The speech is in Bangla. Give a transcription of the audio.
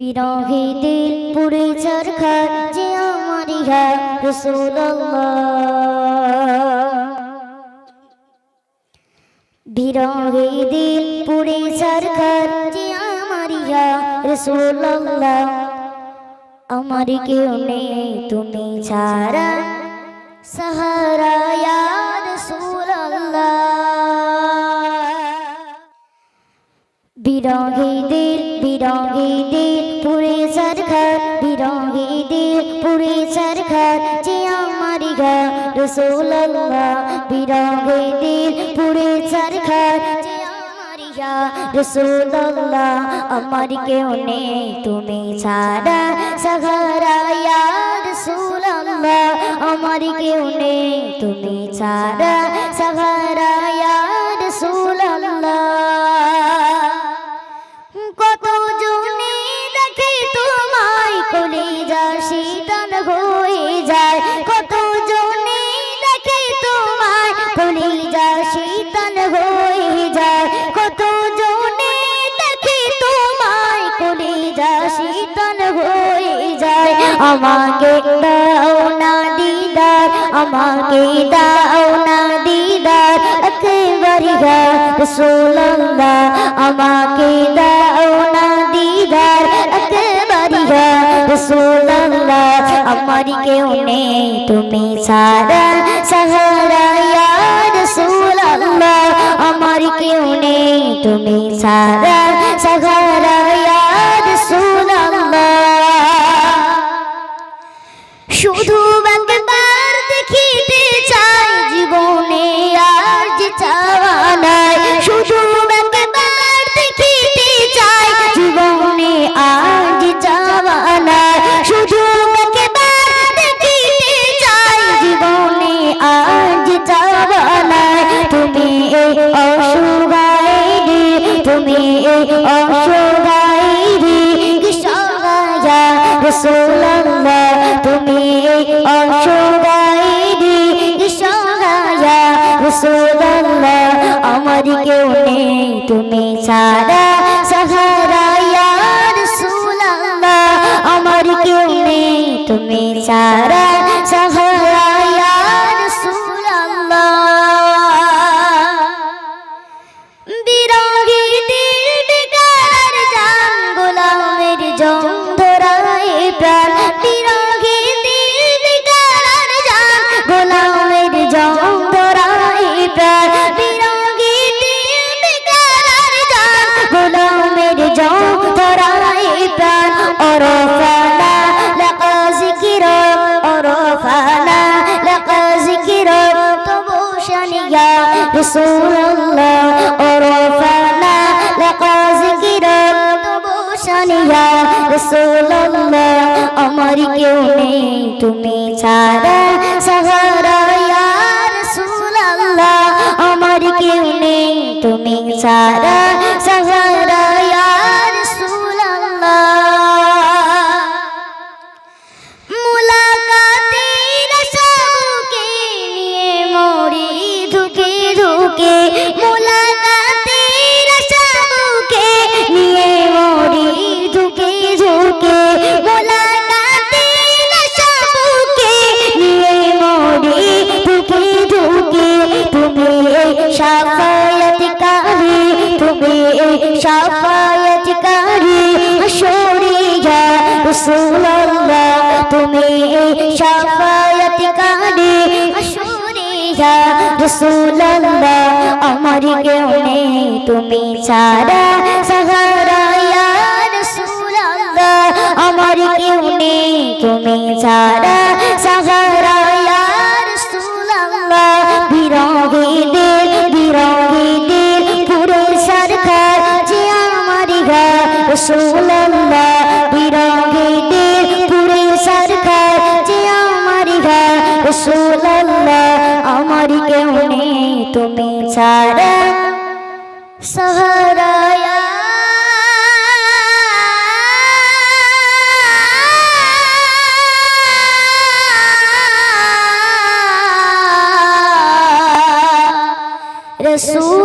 বিরহে পুরে চরখার যে আমার ইহা বিরহে দিল পুরে চরখার যে আমার ইহা রসুল্লাহ আমার কেউ নেই, তুমি ছাড়া বিরহে দিল বিরহে দিল পুরে সরকার বিরহে দিল পুরে সরকার। যে আমার গা রসুল্লাহ বিরহে দিল পুরে সরকার। রসুল্লাহ আমার কেউ নেই। তুমি সহারা ইয়া রসুল্লাহ আমার কেউ নেই। তুমি ছাড়া সহারা কলিজা শীতল হয়ে যায়, আমাকে দাও না দিদার, আমাকে দাও না দিদার, একবার রসুল্লাহ আমাকে দাও না দিদার, একবার রসুল্লাহ আমার কেউ নেই, তুমি সারা সাহারা রসুল্লাহ আমার কেউ নেই, তুমি সারা সাহারা শুধু একবার দেখিতে চাই জীবনে আর যে চাওয়া নাই। শুধু একবার দেখিতে চাই জীবনে আর যে চাওয়া নাই। শুধু একবার দেখিতে চাই জীবনে আর যে চাওয়া নাই। তুমি এই অসুগাই তুমি এই অসুগাই সারা সাহারা রসুল্লাহ আমার কেউ নেই তুমি সারা রসুল্লাহ অরফানা লাকা জিকির তবু শানিয়া রসুল্লাহ আমার কেউ নেই, তুমি ছাড়া সাহারা। ইয়া রসুল্লাহ আমার কেউ নেই, তুমি ছাড়া সাফায়াতকারী হাসরিয়া রাসূলুল্লাহ, তুমি সাফায়াতকারী হাসরিয়া রাসূলুল্লাহ, আমার কেউ নেই তুমি ছাড়া সাহারা ইয়া রাসূলুল্লাহ, আমার কেউ নেই তুমি ছাড়া সাহারা ইয়া রসুল